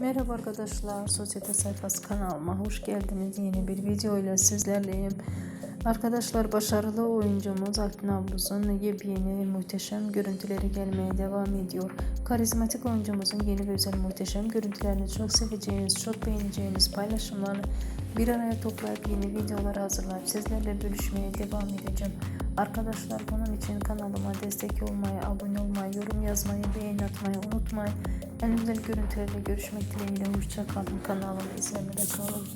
Merhaba arkadaşlar, Sosyete Sayfası kanalıma hoş geldiniz. Yeni bir video ile sizlerleyim. Arkadaşlar başarılı oyuncumuz Akın Abluz'un yepyeni muhteşem görüntüleri gelmeye devam ediyor. Karizmatik oyuncumuzun yeni ve özel muhteşem görüntülerini çok seveceğiniz, çok beğeneceğiniz paylaşımlarını bir araya toplayıp yeni videolar hazırlayıp sizlerle bölüşmeye devam edeceğim. Arkadaşlar bunun için kanalıma destek olmayı, abone olmayı, yorum yazmayı, beğeni atmayı unutmayın. En güzel görüntülerle görüşmek dileğiyle. Hoşça kalın. Kanalımı izlemede kalın.